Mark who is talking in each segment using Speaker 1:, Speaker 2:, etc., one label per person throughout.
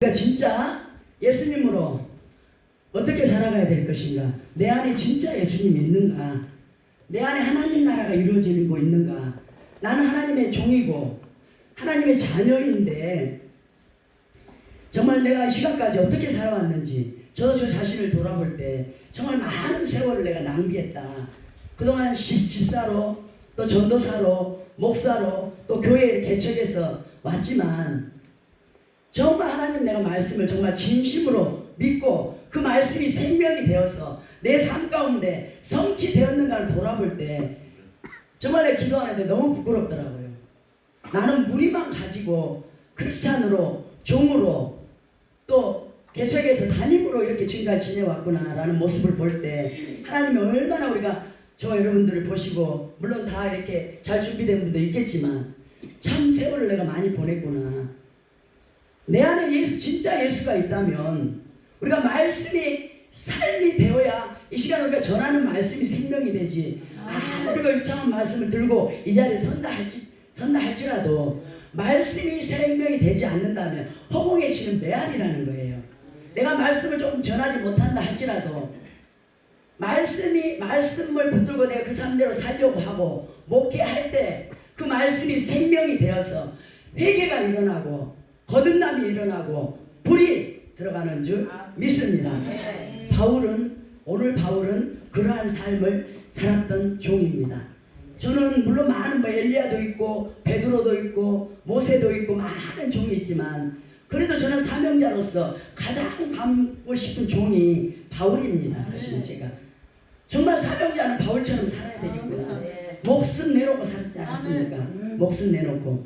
Speaker 1: 그러니까 진짜 예수님으로 어떻게 살아가야 될 것인가? 내 안에 진짜 예수님이 있는가? 내 안에 하나님 나라가 이루어지고 있는가? 나는 하나님의 종이고 하나님의 자녀인데 정말 내가 이 시간까지 어떻게 살아왔는지 저도 저 자신을 돌아볼 때 정말 많은 세월을 내가 낭비했다. 그동안 집- 집사로 또 전도사로 목사로 또 교회 개척해서 왔지만 정말 하나님 내가 말씀을 정말 진심으로 믿고 그 말씀이 생명이 되어서 내 삶 가운데 성취되었는가를 돌아볼 때 정말 내 기도하는데 너무 부끄럽더라고요. 나는 무리만 가지고 크리스찬으로 종으로 또 개척에서 담임으로 이렇게 지금까지 지내왔구나라는 모습을 볼 때 하나님이 얼마나 우리가 저 여러분들을 보시고 물론 다 이렇게 잘 준비된 분도 있겠지만 참 세월을 내가 많이 보냈구나. 내 안에 예수 진짜 예수가 있다면 우리가 말씀이 삶이 되어야 이 시간 우리가 전하는 말씀이 생명이 되지. 아, 우리가 유창한 말씀을 들고 이 자리에 선다 할지 선다 할지라도 말씀이 생명이 되지 않는다면 허공에 지는 메아리라는 거예요. 내가 말씀을 조금 전하지 못한다 할지라도 말씀이 말씀을 붙들고 내가 그 삶대로 살려고 하고 목회할 때 그 말씀이 생명이 되어서 회개가 일어나고 거듭남이 일어나고 불이 들어가는 줄 믿습니다. 바울은 오늘 바울은 그러한 삶을 살았던 종입니다. 저는 물론 많은 뭐 엘리야도 있고 베드로도 있고 모세도 있고 많은 종이 있지만 그래도 저는 사명자로서 가장 닮고 싶은 종이 바울입니다. 사실은 제가 정말 사명자는 바울처럼 살아야 되겠구나. 목숨 내놓고 살지 않았습니까? 목숨 내놓고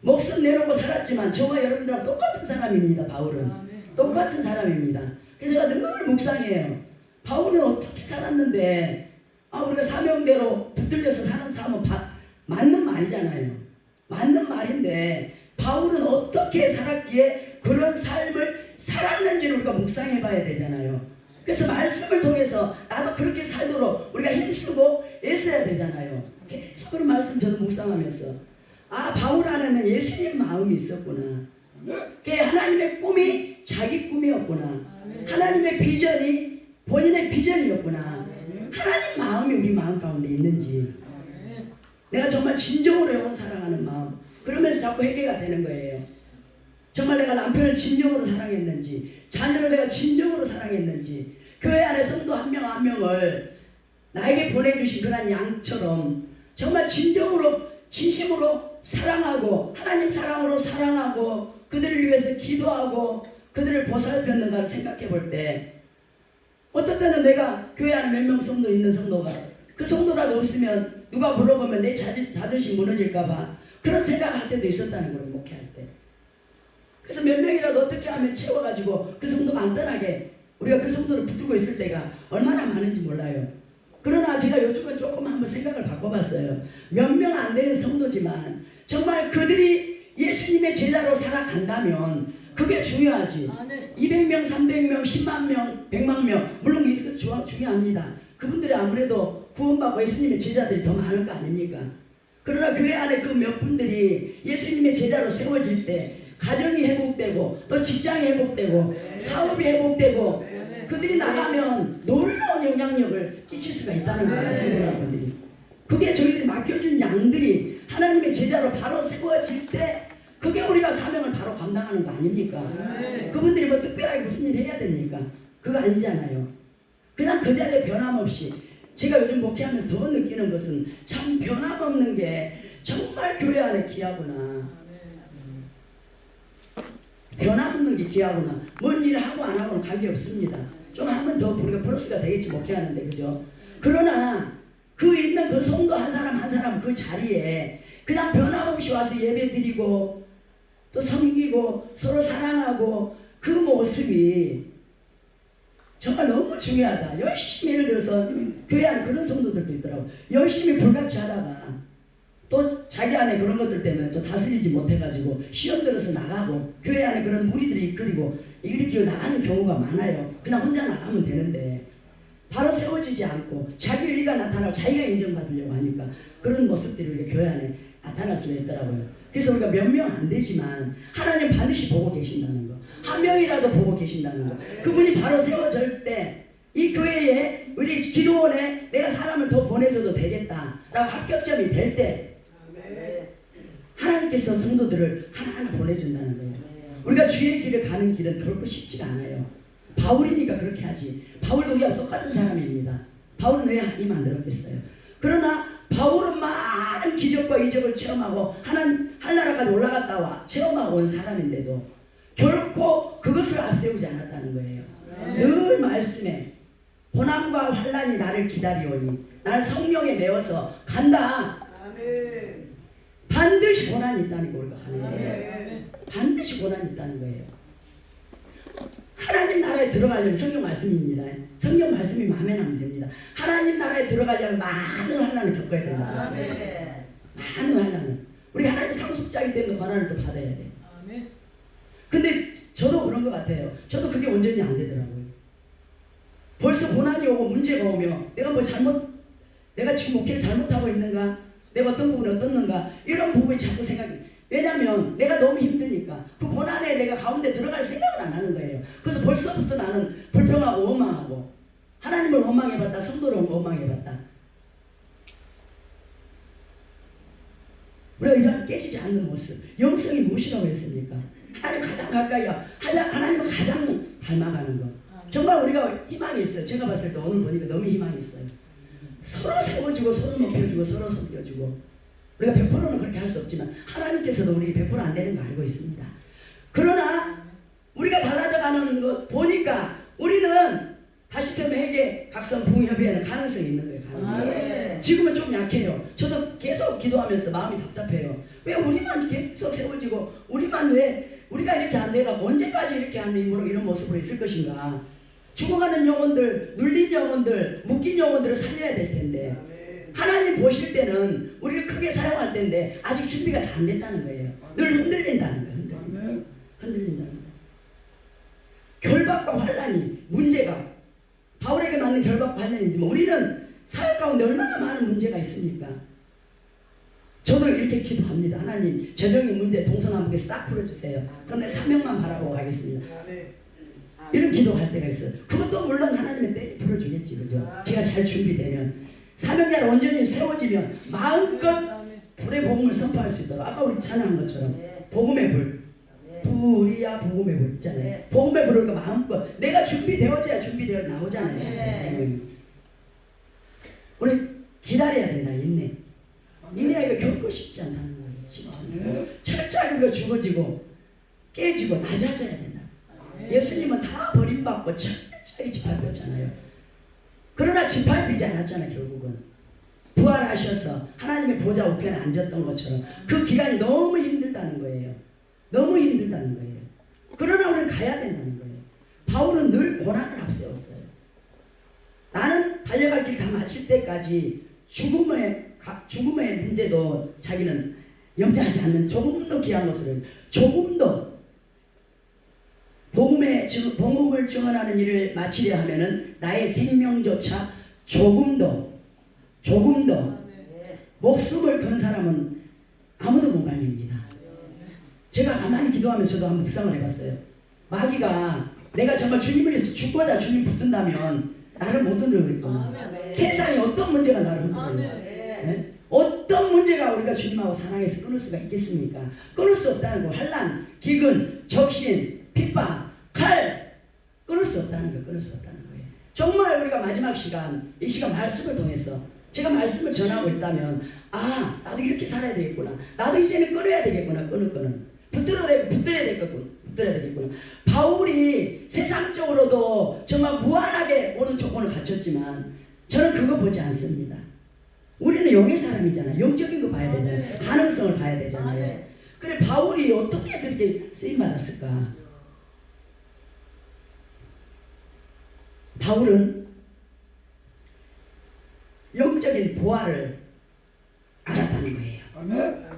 Speaker 1: 목숨 내놓고 살았지만 저와 여러분들하고 똑같은 사람입니다. 바울은 똑같은 사람입니다. 그래서 제가 늘 묵상해요. 바울은 어떻게 살았는데 아 우리가 사명대로 붙들려서 사는 삶은 바- 맞는 말이잖아요. 맞는 말인데 바울은 어떻게 살았기에 그런 삶을 살았는지를 우리가 묵상해 봐야 되잖아요. 그래서 말씀을 통해서 나도 그렇게 살도록 우리가 힘쓰고 애써야 되잖아요. 계속 그런 말씀 저도 묵상하면서 아 바울 안에는 예수님 마음이 있었구나. 그 하나님의 꿈이 자기 꿈이었구나. 하나님의 비전이 본인의 비전이었구나. 하나님 마음이 우리 마음 가운데 있는지 내가 정말 진정으로 영혼 사랑하는 마음 그러면서 자꾸 회개가 되는 거예요. 정말 내가 남편을 진정으로 사랑했는지 자녀를 내가 진정으로 사랑했는지 교회 안에 성도 한 명 한 명을 나에게 보내주신 그런 양처럼 정말 진정으로 진심으로 사랑하고 하나님 사랑으로 사랑하고 그들을 위해서 기도하고 그들을 보살폈는가를 생각해 볼 때 어떨 때는 내가 교회 안에 몇 명 성도 있는 성도가 그 성도라도 없으면 누가 물어보면 내 자존, 자존심 무너질까봐 그런 생각할 때도 있었다는 거예요 목회할 때. 그래서 몇 명이라도 어떻게 하면 채워가지고 그 성도가 안전하게 우리가 그 성도를 붙들고 있을 때가 얼마나 많은지 몰라요. 그러나 제가 요즘은 조금 한번 생각을 바꿔봤어요. 몇 명 안 되는 성도지만 정말 그들이 예수님의 제자로 살아간다면 그게 중요하지 200명, 300명, 10만 명, 100만 명 물론 이것도 주- 중요합니다. 그분들이 아무래도 구원받고 예수님의 제자들이 더 많을 거 아닙니까? 그러나 교회 안에 그 몇 분들이 예수님의 제자로 세워질 때 가정이 회복되고 또 직장이 회복되고 사업이 회복되고 그들이 나가면 놀라운 영향력을 끼칠 수가 있다는 거예요. 그분들이. 그게 저희들이 맡겨준 양들이 하나님의 제자로 바로 세워질 때 그게 우리가 사명을 바로 감당하는 거 아닙니까? 그분들이 뭐 특별하게 무슨 일 해야 됩니까? 그거 아니잖아요. 그냥 그 자리에 변함없이 제가 요즘 목회하면서 더 느끼는 것은 참 변함없는 게 정말 교회 안에 귀하구나. 변함없는 게 귀하구나. 뭔 일을 하고 안 하고는 관계 없습니다. 좀 하면 더 우리가 플러스가 되겠지 목회하는데 그죠? 그러나 그 있는 그 성도 한 사람 한 사람 그 자리에 그냥 변함없이 와서 예배 드리고 또 섬기고 서로 사랑하고 그 모습이 정말 너무 중요하다. 열심히 예를 들어서 교회 안에 그런 성도들도 있더라고. 열심히 불같이 하다가 또 자기 안에 그런 것들 때문에 또 다스리지 못해가지고 시험 들어서 나가고 교회 안에 그런 무리들이 이끌리고 이렇게 나가는 경우가 많아요. 그냥 혼자 나가면 되는데 바로 세워지지 않고 자기 의가 나타나고 자기가 인정받으려고 하니까 그런 모습들이 우리 교회 안에 나타날 수가 있더라고요. 그래서 우리가 몇 명 안 되지만 하나님 반드시 보고 계신다는 거. 한 명이라도 보고 계신다는 거. 그분이 바로 세워질 때 이 교회에 우리 기도원에 내가 사람을 더 보내줘도 되겠다라고 합격점이 될 때 하나님께서 성도들을 하나하나 보내준다는 거예요. 우리가 주의 길을 가는 길은 결코 쉽지가 않아요. 바울이니까 그렇게 하지. 바울도 우리와 똑같은 사람입니다. 바울은 왜 하나님 만들었겠어요? 그러나 바울은 많은 기적과 이적을 체험하고 하나님 하나라까지 올라갔다 와 체험하고 온 사람인데도 결코 그것을 앞세우지 않았다는 거예요. 늘 말씀에 고난과 환란이 나를 기다리오니 나는 성령에 매워서 간다. 반드시 고난이 있다는 걸 하는 거예요. 반드시 고난이 있다는 거예요. 하나님 나라에 들어가려면 성경 말씀입니다. 성경 말씀이 마음에 나면 됩니다. 하나님 나라에 들어가려면 많은 환란을 겪어야 된다고 했어요. 많은 환란을. 우리 하나님 상속자이기 때문에 고난을 또 받아야 돼요. 근데 저도 그런 것 같아요. 저도 그게 온전히 안 되더라고요. 벌써 고난이 오고 문제가 오며 내가 뭐 잘못, 내가 지금 목회를 잘못하고 있는가? 내가 어떤 부분이 어떻는가? 이런 부분이 자꾸 생각이. 왜냐면 내가 너무 힘드니까 그 고난에 내가 가운데 들어갈 생각을 안 하는 거예요. 그래서 벌써부터 나는 불평하고 원망하고 하나님을 원망해봤다, 성도를 원망해봤다. 우리가 이런 깨지지 않는 모습, 영성이 무엇이라고 했습니까? 하나님 가장 가까이야. 하나- 하나님을 가장 닮아가는 것. 정말 우리가 희망이 있어요. 제가 봤을 때 오늘 보니까 너무 희망이 있어요. 서로 세워주고 서로 높여주고 서로 섬겨주고 우리가 100%는 그렇게 할 수 없지만 하나님께서도 우리 100%안 되는 거 알고 있습니다. 그러나 우리가 달라져 가는 것 보니까 우리는 다시금 회계 각성 부흥협의회는 가능성이 있는 거예요. 가능성. 지금은 좀 약해요. 저도 계속 기도하면서 마음이 답답해요. 왜 우리만 계속 세워지고 우리만 왜 우리가 이렇게 안 돼가고 언제까지 이렇게 하는 이런 이런 모습으로 있을 것인가? 죽어가는 영혼들, 눌린 영혼들, 묶인 영혼들을 살려야 될 텐데 하나님 보실 때는 우리를 크게 사용할 텐데 아직 준비가 다 안 됐다는 거예요. 늘 흔들린다는 거예요. 흔들린다. 흔들린다는 거예요. 결박과 환란이 문제가 바울에게 맞는 결박과 환란인지 뭐 우리는 사역 가운데 얼마나 많은 문제가 있습니까? 저도 이렇게 기도합니다. 하나님 재정의 문제 동서남북에 싹 풀어주세요. 그럼 내 사명만 바라보고 가겠습니다. 이런 기도할 때가 있어요. 그것도 물론 하나님의 때에 풀어주겠지, 그죠? 제가 잘 준비되면 사명자를 온전히 세워지면 마음껏 불의 복음을 선포할 수 있도록 아까 우리 찬양한 것처럼 복음의 불, 불이야 복음의 불 있잖아요.
Speaker 2: 네.
Speaker 1: 복음의 불을 그 마음껏 내가 준비되어져야 준비되어 나오잖아요.
Speaker 2: 네.
Speaker 1: 우리 기다려야 된다, 인내. 인내가 이거 겪고 싶지 않다는 거예요. 쉽지 않아요. 철저하게 우리가 죽어지고 깨지고 낮아져야 된다. 예수님은 다 버림받고 철저하게 짓밟혔잖아요. 그러나 짓밟히지 않았잖아요, 결국은. 부활하셔서 하나님의 보좌 우편에 앉았던 것처럼 그 기간이 너무 힘들다는 거예요. 힘들다는 거예요. 그러나 우리는 가야 된다는 거예요. 바울은 늘 고난을 앞세웠어요. 나는 달려갈 길 다 마칠 때까지 죽음의 가- 죽음의 문제도 자기는 염려하지 않는 조금 더 귀한 것을 조금 더 복음의 증- 복음을 증언하는 일을 마치려 하면은 나의 생명조차 조금 더 조금 더 목숨을 건 사람은 아무도 못 말립니다. 제가 가만히 기도하면서 저도 한번 묵상을 해봤어요. 마귀가 내가 정말 주님을 위해서 죽고자 주님 붙든다면 나를 못 흔들겠구나. 세상에 어떤 문제가 나를 흔들어요? 네? 어떤 문제가 우리가 주님하고 사랑해서 끊을 수가 있겠습니까? 끊을 수 없다는 거. 환란, 기근, 적신, 핍박, 칼 끊을 수 없다는 거. 끊을 수 없다는 거예요. 정말 우리가 마지막 시간, 이 시간 말씀을 통해서 제가 말씀을 전하고 있다면 아 나도 이렇게 살아야 되겠구나. 나도 이제는 끊어야 되겠구나. 끊을 거는 붙들어야 되, 붙들어야 되겠구나. 붙들어야 되겠구나. 바울이 세상적으로도 정말 무한하게 오는 조건을 갖췄지만 저는 그거 보지 않습니다. 우리는 영의 사람이잖아요. 영적인 거 봐야 되잖아요. 가능성을 봐야 되잖아요. 그래 바울이 어떻게 해서 이렇게 쓰임 받았을까? 바울은 영적인 보화를 알았다는 거예요.
Speaker 3: 아멘.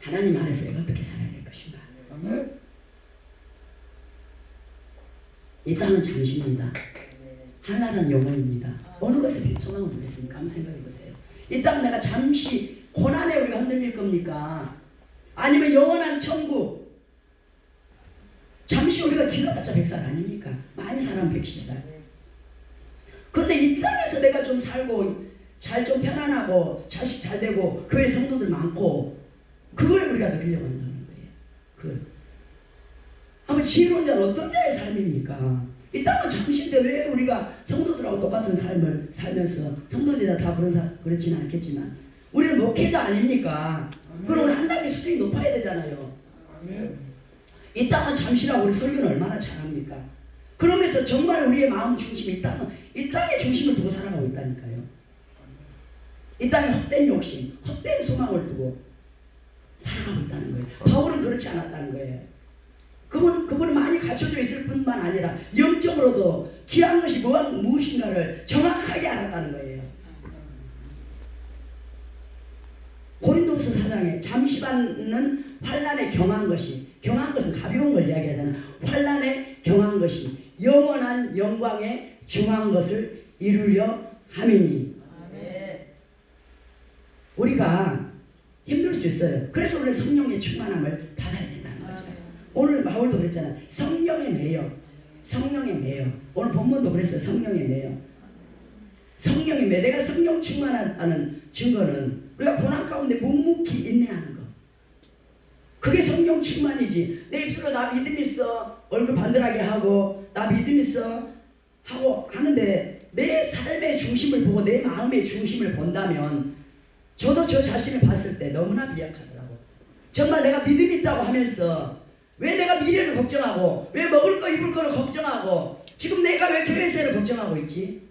Speaker 1: 하나님 안에서 내가 어떻게 살아
Speaker 3: 아멘.
Speaker 1: 이 땅은 잠시입니다. 하나는 영원입니다. 어느 것에 소망을 두겠습니까? 한번 생각해 보세요. 이 땅 내가 잠시 고난에 우리가 흔들릴 겁니까? 아니면 영원한 천국? 잠시 우리가 길러봤자 100살 아닙니까? 많이 살면 110살. 근데 이 땅에서 내가 좀 살고 잘 좀 편안하고 자식 잘 되고 교회 성도들 많고 그걸 우리가 누리려고 한다는 거예요. 그 아마 지혜로운 자는 어떤 자의 삶입니까? 이 땅은 잠시인데 왜 우리가 성도들하고 똑같은 삶을 살면서 성도들이 다 그런 사, 그렇지는 않겠지만 우리는 목회자 아닙니까? 그럼 한 단계 수준이 높아야 되잖아요. 이 땅은 잠시라고 우리 설교는 얼마나 잘합니까? 그러면서 정말 우리의 마음 중심이 이 땅은 이 땅의 중심을 두고 살아가고 있다니까요. 이 땅에 헛된 욕심, 헛된 소망을 두고 살아가고 있다는 거예요. 바울은 그렇지 않았다는 거예요. 그분, 그분은 많이 갖춰져 있을 뿐만 아니라 영적으로도 귀한 것이 무엇, 무엇인가를 정확하게 알았다는 거예요. 고린도서 사장에 잠시 받는 환란에 경한 것이 경한 것은 가벼운 걸 이야기하잖아. 환란에 경한 것이 영원한 영광에 중한 것을 이루려 함이니 우리가 힘들 수 있어요. 그래서 우리는 성령의 충만함을. 오늘 바울도 그랬잖아. 성령의 매여. 성령의 매여. 오늘 본문도 그랬어요. 성령의 매여. 성령의 매. 내가 성령 충만하다는 증거는 우리가 고난 가운데 묵묵히 인내하는 거. 그게 성령 충만이지. 내 입술로 나 믿음 있어. 얼굴 반듯하게 하고 나 믿음 있어. 하고 하는데 내 삶의 중심을 보고 내 마음의 중심을 본다면 저도 저 자신을 봤을 때 너무나 미약하더라고. 정말 내가 믿음 있다고 하면서 왜 내가 미래를 걱정하고 왜 먹을 거 입을 거를 걱정하고 지금 내가 왜 교회세를 걱정하고 있지?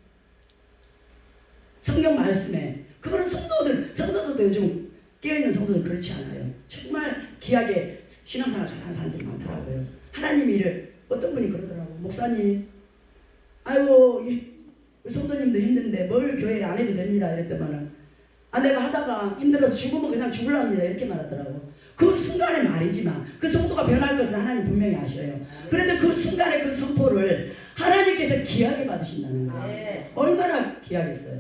Speaker 1: 성경 말씀에 그거는 성도들 성도들도 요즘 깨어있는 성도들 그렇지 않아요. 정말 귀하게 신앙생활 잘하는 사람들이 많더라고요. 하나님 일을 어떤 분이 그러더라고 목사님 아이고 이 성도님도 힘든데 뭘 교회 안 해도 됩니다 이랬더만은 아 내가 하다가 힘들어서 죽으면 그냥 죽을랍니다 이렇게 말하더라고 그 순간의 말이지만 그 성도가 변할 것은 하나님 분명히 아셔요. 그런데 그 순간의 그 선포를 하나님께서 귀하게 받으신다는 거예요. 얼마나 귀하겠어요?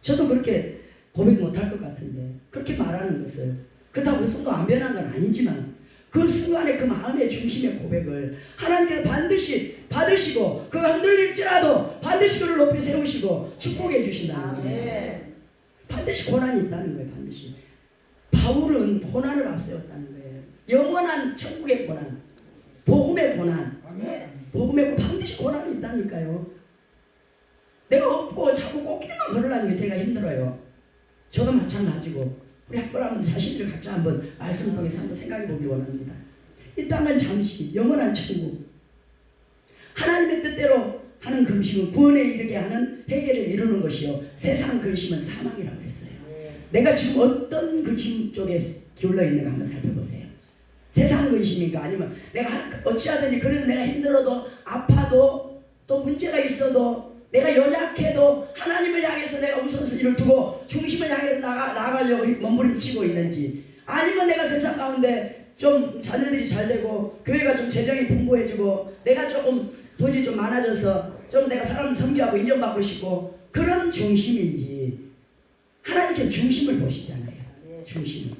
Speaker 1: 저도 그렇게 고백 못할 것 같은데 그렇게 말하는 것을 그렇다고 그 성도 안 변한 건 아니지만 그 순간의 그 마음의 중심의 고백을 하나님께서 반드시 받으시고 그가 흔들릴지라도 반드시 그를 높이 세우시고 축복해 주신다는 거예요. 반드시 고난이 있다는 거예요. 바울은 고난을 앞세웠다는 거예요. 영원한 천국의 고난, 복음의 고난, 복음의 반드시 고난이 있다니까요. 내가 없고 자꾸 꽃길만 걸으라는 게 제가 힘들어요. 저도 마찬가지고 우리 학부라면 자신들 각자 한번 말씀을 통해서 한번 생각해 보기 원합니다. 이 땅은 잠시 영원한 천국. 하나님의 뜻대로 하는 금식은 구원에 이르게 하는 해결을 이루는 것이요. 세상 근심은 사망이라고 했어요. 내가 지금 어떤 근심 쪽에 기울러 있는가 한번 살펴보세요. 세상 근심인가 아니면 내가 어찌하든지 그래도 내가 힘들어도 아파도 또 문제가 있어도 내가 연약해도 하나님을 향해서 내가 우선순위를 두고 중심을 향해서 나가, 나가려고 몸부림치고 있는지 아니면 내가 세상 가운데 좀 자녀들이 잘 되고 교회가 좀 재정이 풍부해지고 내가 조금 돈이 좀 많아져서 좀 내가 사람 섬기하고 인정받고 싶고 그런 중심인지 하나님께서 중심을 보시잖아요. 중심.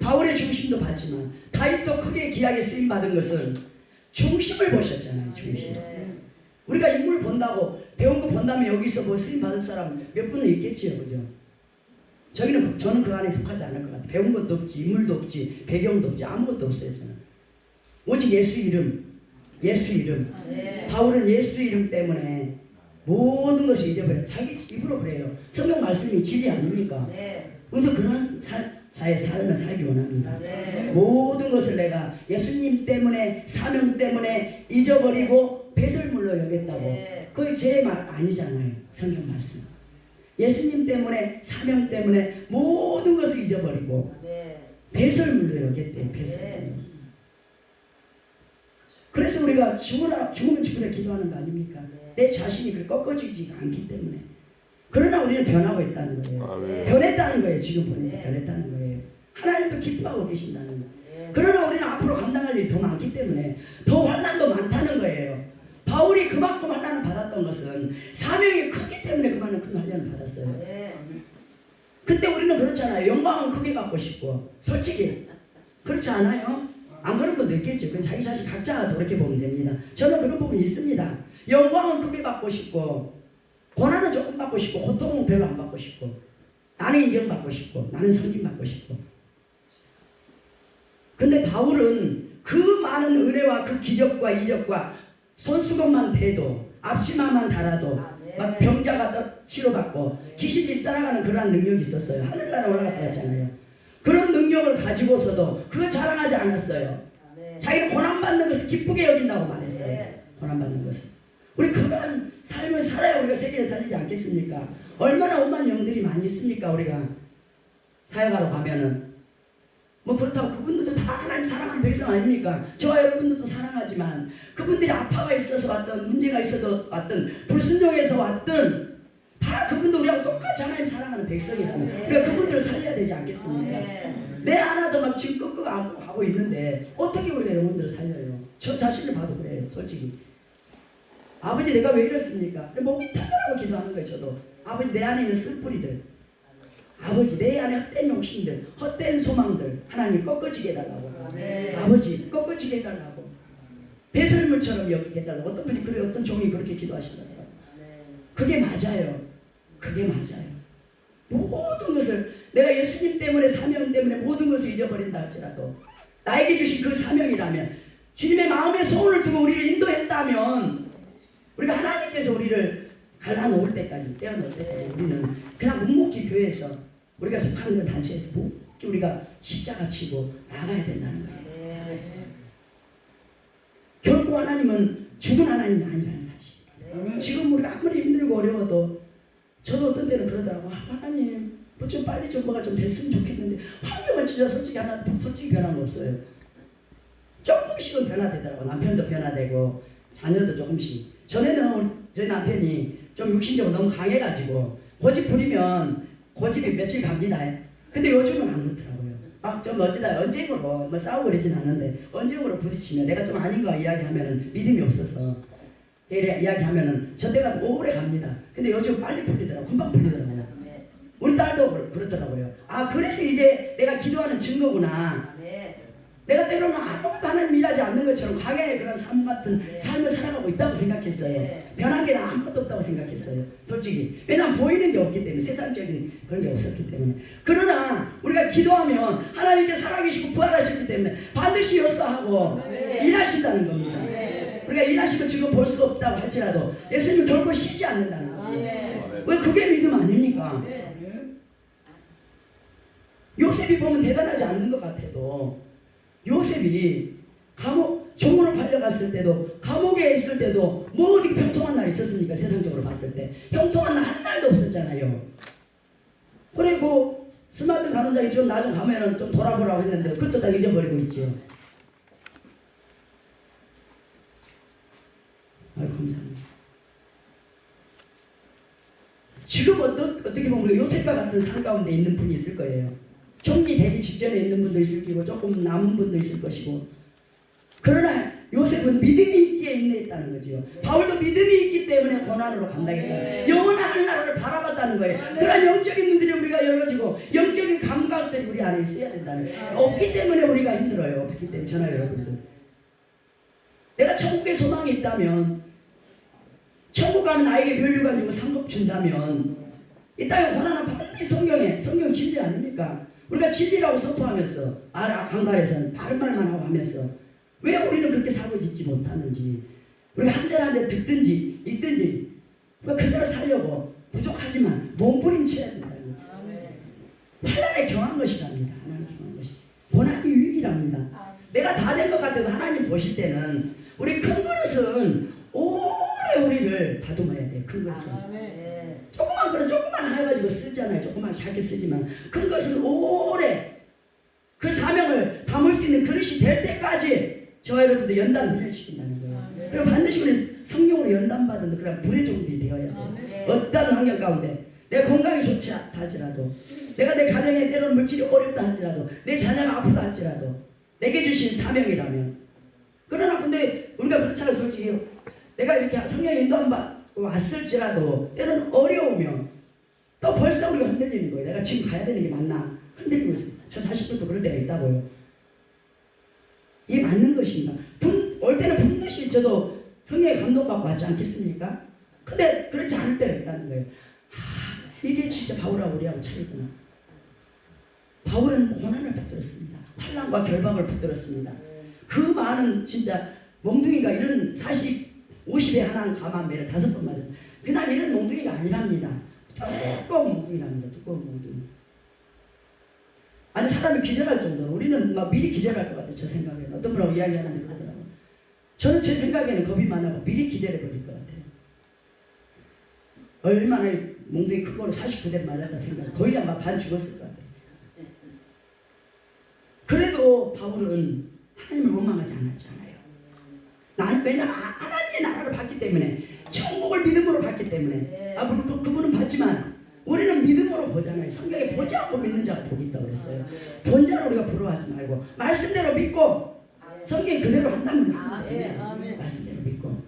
Speaker 1: 바울의 중심도 봤지만 다윗도 크게 귀하게 쓰임 받은 것은 중심을 보셨잖아요. 중심. 우리가 인물 본다고 배운 거 본다면 여기서 뭐 쓰임 받을 사람 몇 분은 있겠지요, 그죠? 저기는 그- 저는 그 안에 속하지 않을 것 같아요. 배운 것도 없지, 인물도 없지, 배경도 없지, 아무것도 없어요 저는. 오직 예수 이름, 예수 이름. 바울은 예수 이름 때문에 모든 것을 잊어버려. 자기 입으로 그래요. 성경 말씀이 진리 아닙니까? 우리도 그런 사- 자의 삶을 살기 원합니다. 모든 것을 내가 예수님 때문에 사명 때문에 잊어버리고 배설물로 여겼다고. 그게 제 말 아니잖아요. 성경 말씀. 예수님 때문에 사명 때문에 모든 것을 잊어버리고 배설물로 여겼대. 배설물로. 그래서 우리가 죽으라 죽으면 죽으라 기도하는 거 아닙니까? 내 자신이 그 꺾어지지 않기 때문에. 그러나 우리는 변하고 있다는 거예요.
Speaker 2: 아멘.
Speaker 1: 변했다는 거예요. 지금 보니까
Speaker 3: 네.
Speaker 1: 변했다는 거예요. 하나님도 기뻐하고 계신다는 거예요. 그러나 우리는 앞으로 감당할 일이 더 많기 때문에 더 환난도 많다는 거예요. 바울이 그만큼 환난을 받았던 것은 사명이 크기 때문에 그만큼 큰 환난을 받았어요. 근데 우리는 그렇잖아요. 영광은 크게 받고 싶고 솔직히 그렇지 않아요? 안 그런 분도 있겠죠. 그건 자기 자신 각자 돌이켜 보면 됩니다. 저는 그런 부분이 있습니다. 영광은 크게 받고 싶고 고난은 조금 받고 싶고 고통은 별로 안 받고 싶고 나는 인정받고 싶고 나는 섬김받고 싶고 근데 바울은 그 많은 은혜와 그 기적과 이적과 손수건만 대도 앞치마만 달아도 막 병자가 떠- 치료받고 귀신이 떠나가는 그러한 능력이 있었어요. 하늘나라 올라갔다 왔잖아요. 그런 가지고서도 그걸 자랑하지 않았어요. 자기는 고난받는 것을 기쁘게 여긴다고 말했어요. 고난받는 것을. 우리 그러한 삶을 살아야 우리가 세계를 살리지 않겠습니까? 얼마나 오만 영들이 많이 있습니까? 우리가 사역하러 가면은 뭐 그렇다고 그분들도 다 하나님 사랑하는 백성 아닙니까? 저와 여러분들도 사랑하지만 그분들이 아파가 있어서 왔던 문제가 있어서 왔던 불순종에서 왔던 다 그분도 우리하고 똑같이 하나님 사랑하는 백성이라면 우리가 그분들을 살려야 되지 않겠습니까? 내 하나도 막 지금 끄끄 하고 있는데 어떻게 우리가 영혼들을 살려요? 저 자신을 봐도 그래요, 솔직히. 아버지 내가 왜 이렇습니까? 뭐 못하라고 기도하는 거예요, 저도. 아버지 내 안에 있는 쓴뿌리들, 아버지 내 안에 헛된 욕심들, 헛된 소망들 하나님 꺾어지게 해달라고. 아버지 꺾어지게 해달라고. 배설물처럼 여기게 해달라고. 어떤 분이 그래 어떤 종이 그렇게 기도하시더라고요. 그게 맞아요. 그게 맞아요. 모든 것을 내가 예수님 때문에 사명 때문에 모든 것을 잊어버린다 할지라도 나에게 주신 그 사명이라면 주님의 마음에 소원을 두고 우리를 인도했다면 우리가 하나님께서 우리를 갈라놓을 때까지 떼어놓을 때까지 우리는 그냥 묵묵히 교회에서 우리가 속하는 그 단체에서 묵묵히 우리가 십자가 치고 나가야 된다는 거예요. 결코 하나님은 죽은 하나님이 아니라는 사실. 지금 우리가 아무리 힘들고 어려워도 저도 어떤 때는 그러더라고. 아, 하나님 뭐좀 빨리 좀 뭐가 좀 됐으면 좋겠는데 환경은 진짜 솔직히 하나 솔직히 변화는 없어요. 조금씩은 변화되더라고. 남편도 변화되고 자녀도 조금씩. 전에는 저희 남편이 좀 육신적으로 너무 강해가지고 고집 부리면 고집이 며칠 갑니다. 근데 요즘은 안 그렇더라고요. 막좀 어쩌다 언쟁으로 뭐 싸우고 그러진 않는데 언쟁으로 부딪히면 내가 좀 아닌가 이야기하면은 믿음이 없어서 이래 이야기하면은 저 때가 오래 갑니다. 근데 요즘 빨리 풀리더라고. 금방 풀리더라고요. 우리 딸도 그렇- 그렇더라고요. 아 그래서 이게 내가 기도하는 증거구나. 내가 때로는 아무것도 하나님 일하지 않는 것처럼 광야의 그런 삶 같은 삶을 살아가고 있다고 생각했어요. 변한 게 아무것도 없다고 생각했어요. 솔직히. 왜냐하면 보이는 게 없기 때문에 세상적인 그런 게 없었기 때문에. 그러나 우리가 기도하면 하나님께 살아계시고 부활하셨기 때문에 반드시 역사하고 일하신다는 겁니다. 우리가 일하시고 지금 볼 수 없다고 할지라도 예수님은 결코 쉬지 않는다는 거예요. 왜 그게 믿음 아닙니까? 요셉이 보면 대단하지 않는 것 같아도 요셉이 감옥 종으로 팔려갔을 때도 감옥에 있을 때도 뭐 어디 형통한 날 있었습니까? 세상적으로 봤을 때 형통한 날 한 날도 없었잖아요. 그리고 스마트 간호장이 좀 나중 가면은 좀 돌아보라고 했는데 그것도 다 잊어버리고 있지요. 감사합니다. 지금 어떤, 어떻게 보면 요셉과 같은 삶 가운데 있는 분이 있을 거예요. 총리 되기 직전에 있는 분도 있을 거고 조금 남은 분도 있을 것이고 그러나 요셉은 믿음이 있기에 인내했다는 거죠. 바울도 믿음이 있기 때문에 고난으로 간다겠다. 영원한 하나님을 바라봤다는 거예요. 그러한 영적인 눈들이 우리가 열어지고 영적인 감각들이 우리 안에 있어야 된다는 거예요. 없기 때문에 우리가 힘들어요. 없기 때문에 전화 여러분들. 내가 천국에 소망이 있다면 천국 가면 나에게 멸류관 주고 상급 준다면 이 땅에 고난은 반드시 성경에 성경 진리 아닙니까? 우리가 진리라고 선포하면서 아 강가에서는 바른 말만 하고 하면서 왜 우리는 그렇게 사고 짓지 못하는지 우리가 한잔 듣든지 읽든지 우리가 그대로 살려고 부족하지만 몸부림쳐야 된다는 거예요. 하나님의 경한 것이랍니다. 하나님 경한 것이 고난이 유익이랍니다. 내가 다 된 것 같아도 하나님 보실 때는 우리 큰 그릇은 오래 우리를 다듬어야 돼. 큰 그릇은. 조그만 거는 조그만 해가지고 쓰잖아요. 조그만 작게 쓰지만 큰 것은 오래 그 사명을 담을 수 있는 그릇이 될 때까지 저와 여러분들 연단 훈련시킨다는 거예요. 그리고 반드시 우리 성령으로 연단받은 그런 불의 종들이 되어야 돼요. 어떤 환경 가운데 내 건강이 좋지 않다 할지라도 내가 내 가정에 때로는 물질이 어렵다 할지라도 내 자녀가 아프다 할지라도 내게 주신 사명이라면. 그러나 근데 우리가 그렇잖아요 솔직히. 내가 이렇게 성령 인도한 받고 왔을지라도 때로는 어려우면 또 벌써 우리가 흔들리는 거예요. 내가 지금 가야 되는 게 맞나? 흔들리고 있습니다. 저 자식들도 그럴 때가 있다고요. 이게 맞는 것인가? 때는 분듯이 저도 성령의 감동받고 왔지 않겠습니까? 근데 그렇지 않을 때가 있다는 거예요. 아, 이게 진짜 바울하고 우리하고 차이구나. 바울은 고난을 붙들었습니다. 환란과 결박을 붙들었습니다. 그 많은 진짜 몽둥이가 이런 40, 50에 하나 감한매를 다섯 번 맞은 그냥 이런 몽둥이가 아니랍니다. 두꺼운 몽둥이랍니다. 두꺼운 몽둥이. 아니 사람이 기절할 정도로 우리는 막 미리 기절할 것 같아요. 저 생각에는 어떤 분하고 이야기하는데. 저는 제 생각에는 겁이 많아서 미리 기절해 버릴 것 같아요. 얼마나 몽둥이 큰 거로 49대 맞았다 생각 거의 아마 반 죽었을 것 같아요. 그래도 바울은 하나님을 원망하지 않았잖아요. 왜냐면 아- 하나님의 나라를 봤기 때문에 천국을 믿음으로 봤기 때문에
Speaker 2: 네.
Speaker 1: 아 그- 그분은 봤지만 우리는 믿음으로 보잖아요. 성경에 보지 않고 믿는 자가 복이 있다고 그랬어요. 본 자로 우리가 부러워하지 말고 말씀대로 믿고 성경 그대로 한다면
Speaker 2: 아, 예, 아멘.
Speaker 1: 말씀대로 믿고.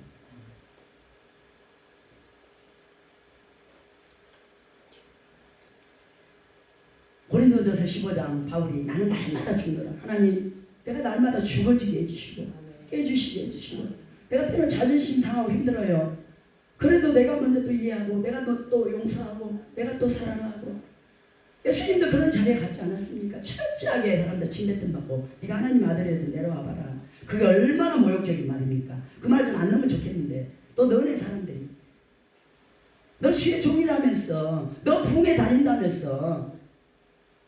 Speaker 1: 고린도전서 15장 바울이 나는 날마다 죽노라. 하나님 내가 날마다 죽어지게 해주시고 깨주시게 해주시고 내가 때로 자존심 상하고 힘들어요. 그래도 내가 먼저 또 이해하고 내가 너또 용서하고 내가 또 사랑하고 예수님도 그런 자리에 갔지 않았습니까? 철저하게 사람들 침뱉음 받고 네가 하나님 아들이든 내려와 봐라 그게 얼마나 모욕적인 말입니까? 그 말 좀 안 넣으면 좋겠는데 또 너네 사람들이 너 주의 종이라면서 너 부흥에 다닌다면서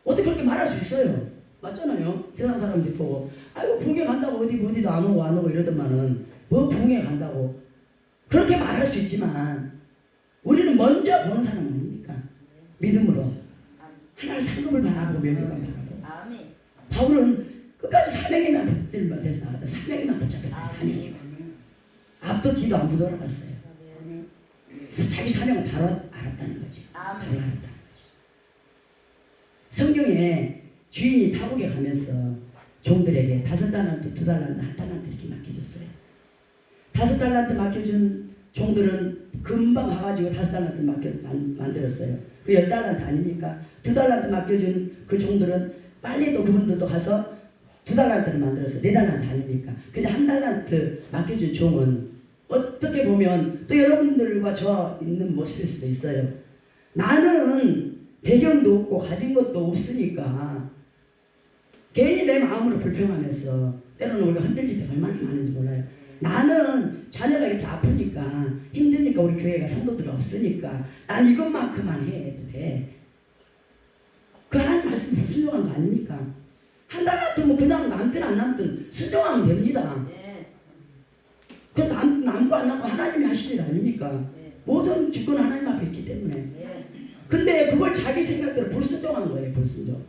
Speaker 1: 어떻게 그렇게 말할 수 있어요? 맞잖아요. 세상 사람들이 보고 아이고 부흥에 간다고 어디 어디도 안 오고 안 오고 이러더만은 뭐 부흥에 간다고 그렇게 말할 수 있지만 우리는 먼저 보는 사람 아닙니까? 믿음으로 하나를 상급을 명예만 바라보고. 바울은 끝까지 사명에만 붙들면 돼서 나갔다. 사명에만 붙잡혔다 사명에만 앞도 뒤도 안 부돌아갔어요. 그래서 자기 사명을 바로 알았다는 거지. 바로. 알았다는 거지. 성경에 주인이 타국에 가면서 종들에게 다섯 달란트, 두 달란트, 한 달란트 이렇게 맡겨줬어요. 다섯 달란트 맡겨준 종들은 금방 가가지고 다섯 달란트 맡겨 만, 만들었어요. 그 열 달란트 아닙니까? 두 달란트 맡겨준 그 종들은 빨리 또 그분들도 가서 두 달란트를 만들었어요. 네 달란트 아닙니까? 근데 한 달란트 맡겨준 종은 어떻게 보면 또 여러분들과 저 있는 모습일 수도 있어요. 나는 배경도 없고 가진 것도 없으니까 괜히 내 마음으로 불평하면서 때로는 우리가 흔들릴 때 얼마나 많은지 몰라요. 나는 자녀가 이렇게 아프니까 힘드니까 우리 교회가 성도들이 없으니까 난 이것만큼만 해도 돼. 그 말씀 불순종한 거 아닙니까? 한달 같은 뭐 그냥 남든 안 남든 순종하면 됩니다.
Speaker 2: 네.
Speaker 1: 그 남, 남고 안 남고 하나님이 하실 일 아닙니까?
Speaker 2: 네.
Speaker 1: 모든 주권 하나님 앞에 있기 때문에.
Speaker 2: 네.
Speaker 1: 근데 그걸 자기 생각대로 불순종한 거예요, 불순종.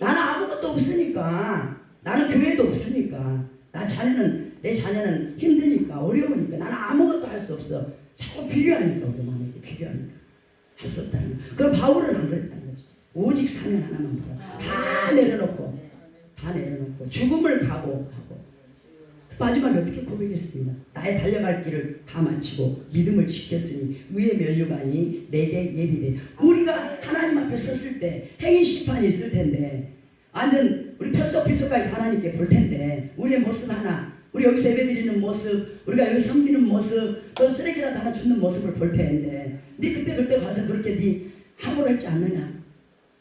Speaker 1: 나는 아무것도 없으니까, 나는 교회도 없으니까, 나 자녀는, 내 자녀는 힘드니까, 어려우니까, 나는 아무것도 할 수 없어. 자꾸 비교하니까, 우리 마음에 비교하니까. 할 수 없다는 거. 그럼 바울은 안 그랬다는 거지. 오직 사명 하나만 보라. 다 내려놓고, 다 내려놓고, 죽음을 각오하고, 마지막에 어떻게 고백했습니다. 나의 달려갈 길을 다 마치고 믿음을 지켰으니 위의 면류관이 내게 예비돼. 우리가 하나님 앞에 섰을 때 행위 심판이 있을 텐데 완전 우리 뼛속뼛속까지 다 하나님께 볼 텐데 우리의 모습 하나 우리 여기서 예배드리는 모습 우리가 여기 섬기는 모습 또 쓰레기라도 하나 주는 모습을 볼 텐데 네 그때 그때 가서 그렇게 네 함부로 했지 않느냐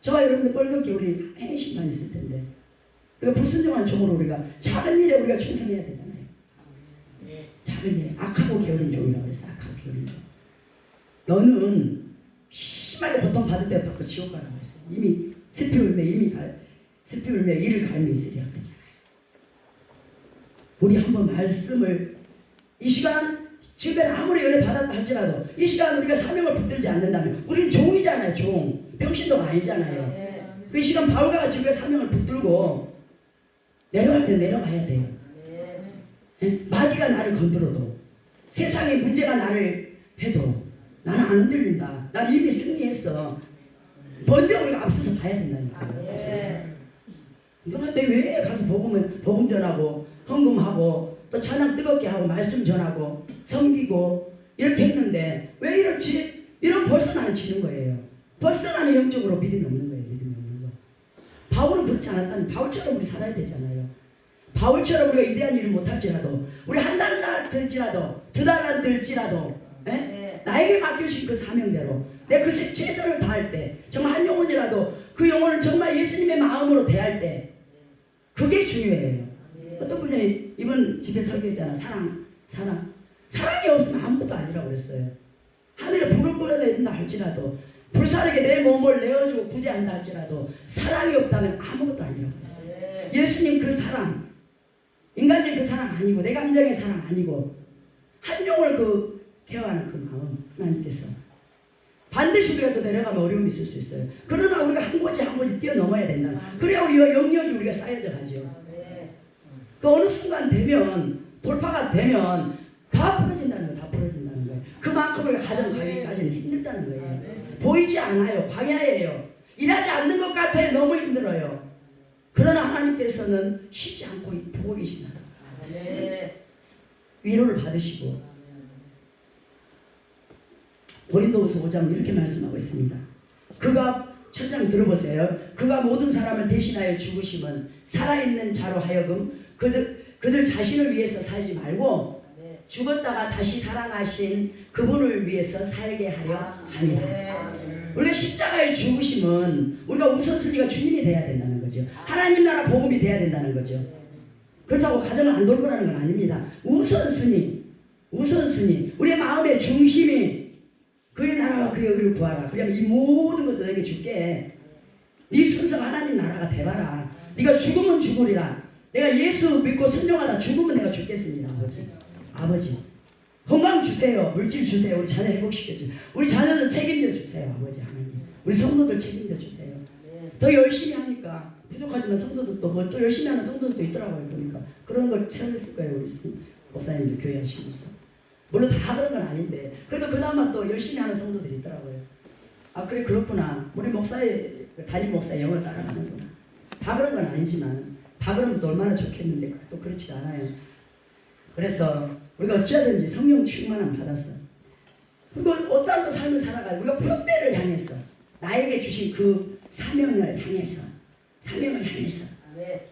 Speaker 1: 저와 여러분들 뻘겋게 우리 행위 심판이 있을 텐데 그러니까 불순종한 종으로 우리가 작은 일에 우리가 충성해야 되잖아요.
Speaker 2: 네.
Speaker 1: 작은 일, 악하고 게으른 종이라고 그랬어. 악하고 게으른 종. 너는 심하게 고통받을 때 받고 지옥 가라고 했어. 이미 스피 울며 이미 갈, 스피 울며 이를 갈며 있으리라 그랬잖아요. 우리 한번 말씀을 이 시간 지금 아무리 연애 받았다 할지라도 이 시간 우리가 사명을 붙들지 않는다면 우리는 종이잖아요. 종. 병신도가 아니잖아요.
Speaker 2: 네.
Speaker 1: 그 시간 바울과 같이 우리가 사명을 붙들고 내려갈 때 내려가야 돼요.
Speaker 2: 네.
Speaker 1: 예? 마귀가 나를 건드려도 세상에 문제가 나를 해도 나는 안 흔들린다. 난 이미 승리했어. 먼저 우리가 앞서서 봐야 된다니까.
Speaker 2: 네.
Speaker 1: 그런데 왜 가서 복음을 복음 전하고 헌금하고 또 찬양 뜨겁게 하고 말씀 전하고 섬기고 이렇게 했는데 왜 이렇지? 이런 벌써 나는 지는 거예요. 벌써 나는 영적으로 믿음이 없는 거예요. 믿음이 없는 거. 바울은 그렇지 않았다는 바울처럼 우리 살아야 되잖아요. 바울처럼 우리가 위대한 일을 못할지라도 우리 한 달 들지라도 두 달만 들지라도 예?
Speaker 2: 네.
Speaker 1: 나에게 맡겨주신 그 사명대로 내 그 최선을 다할 때 정말 한 영혼이라도 그 영혼을 정말 예수님의 마음으로 대할 때 그게 중요해요. 어떤 분이 이번 집에 설교했잖아 사랑 사랑 사랑이 없으면 아무것도 아니라고 그랬어요. 하늘에 불을 끌어내린다 할지라도 불사르게 내 몸을 내어주고 구제한다 할지라도 사랑이 없다면 아무것도 아니라고 그랬어요.
Speaker 2: 네.
Speaker 1: 예수님 그 사랑 인간적인 그 사랑 아니고 내 감정의 사랑 아니고 한 영혼을 그 케어하는 그 마음 하나님께서 반드시 우리가 또 내려가면 어려움이 있을 수 있어요. 그러나 우리가 한 고지 한 고지 뛰어넘어야 된다. 그래야 우리가 영역이 우리가 쌓여져 가죠.
Speaker 2: 네.
Speaker 1: 그 어느 순간 되면 돌파가 되면 다 풀어진다는 거예요. 다 풀어진다는 거예요. 그만큼 우리가 가정 가기까지는 힘들다는 거예요. 보이지 않아요. 광야예요. 일하지 않는 것 같아요. 너무 힘들어요. 그러나 하나님께서는 쉬지 않고 보고.
Speaker 2: 네.
Speaker 1: 위로를 받으시고 고린도후서 5장 이렇게 말씀하고 있습니다. 그가 첫장 들어보세요. 그가 모든 사람을 대신하여 죽으심은 살아있는 자로 하여금 그들 그들 자신을 위해서 살지 말고
Speaker 2: 네.
Speaker 1: 죽었다가 다시 살아나신 그분을 위해서 살게 하려 합니다.
Speaker 2: 네.
Speaker 1: 우리가 십자가에 죽으심은 우리가 우선순위가 주님이 돼야 된다는 거죠. 하나님 나라 복음이 돼야 된다는 거죠. 그렇다고 가정을 안 돌보라는 건 아닙니다. 우선순위, 우선순위, 우리의 마음의 중심이 그의 나라와 그의 의를 구하라. 그러면 이 모든 것을 너에게 줄게. 네 순서가 하나님 나라가 돼봐라. 네가 죽으면 죽으리라. 내가 예수 믿고 순종하다 죽으면 내가 죽겠습니다, 아버지. 아버지. 건강 주세요. 물질 주세요. 우리 자녀 회복시켜 주세요. 우리 자녀는 책임져 주세요, 아버지 하나님. 우리 성도들 책임져 주세요.
Speaker 2: 네.
Speaker 1: 더 열심히 하니까 부족하지만 성도도 또뭐또 열심히 하는 성도들도 있더라고요 보니까 그런 걸 채웠을 거예요 우리 성- 목사님들 교회 하시면서 물론 다 그런 건 아닌데 그래도 그나마 또 열심히 하는 성도들이 있더라고요 아 그래 그렇구나 우리 목사의 그 담임 목사의 영을 따라가는구나 다 그런 건 아니지만 다 그러면 또 얼마나 좋겠는데 또 그렇지 않아요 그래서 우리가 어찌하든지 성령 충만함 받았어 그리고 어떤 또 삶을 살아가요 우리가 부역대를 향해서 나에게 주신 그 사명을 향해서 사명을 향해서
Speaker 2: 네.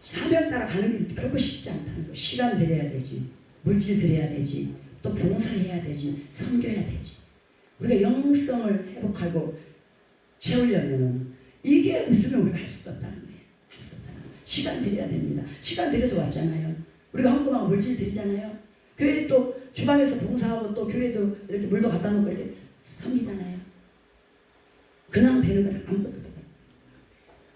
Speaker 1: 사명 따라 가는 게 결코 쉽지 않다는 거. 시간 들여야 되지, 물질 들여야 되지, 또 봉사해야 되지, 섬겨야 되지. 우리가 영성을 회복하고 채우려면은 이게 없으면 우리가 할 수가 없다는 거예요. 할 수 없다는 거예요. 시간 들여야 됩니다. 시간 들여서 왔잖아요. 우리가 헌금하고 물질 드리잖아요. 교회 또 주방에서 봉사하고 또 교회도 이렇게 물도 갖다 놓고 이렇게 섬기잖아요. 그냥 되는 건 아무것도 없어요.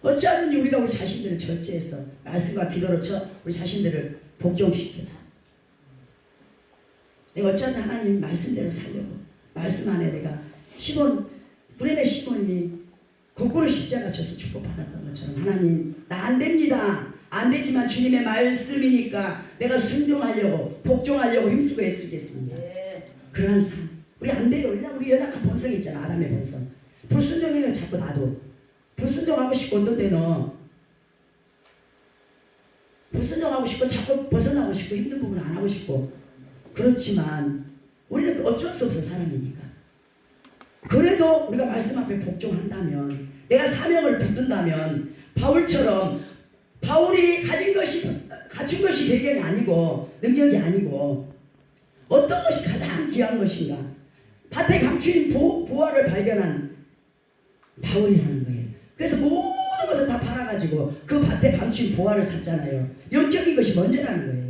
Speaker 1: 어찌하든지 우리가 우리 자신들을 절제해서 말씀과 기도로 쳐 우리 자신들을 복종시켜서 내가 어찌하든 하나님 말씀대로 살려고 말씀 안에 내가 시몬 불행의 시몬이 거꾸로 십자가 져서 축복받았던 것처럼 하나님 나 안 됩니다 안 되지만 주님의 말씀이니까 내가 순종하려고 복종하려고 힘쓰고 애쓰겠습니다.
Speaker 2: 네.
Speaker 1: 그러한 삶 우리 안 돼요. 왜냐 우리 연약한 본성이 있잖아. 아담의 본성. 불순종해요 자꾸 나도. 불순종하고 싶고 어떤 때는 불순종하고 싶고 자꾸 벗어나고 싶고 힘든 부분 안 하고 싶고. 그렇지만 우리는 그 어쩔 수 없어 사람이니까. 그래도 우리가 말씀 앞에 복종한다면 내가 사명을 붙든다면 바울처럼 바울이 가진 것이 갖춘 것이 배경이 아니고 능력이 아니고 어떤 것이 가장 귀한 것인가 밭에 감추인 보, 보화를 발견한 바울이라는 거예요. 그래서 모든 것을 다 팔아가지고 그 밭에 감춘 보화를 샀잖아요. 영적인 것이 먼저라는 거예요.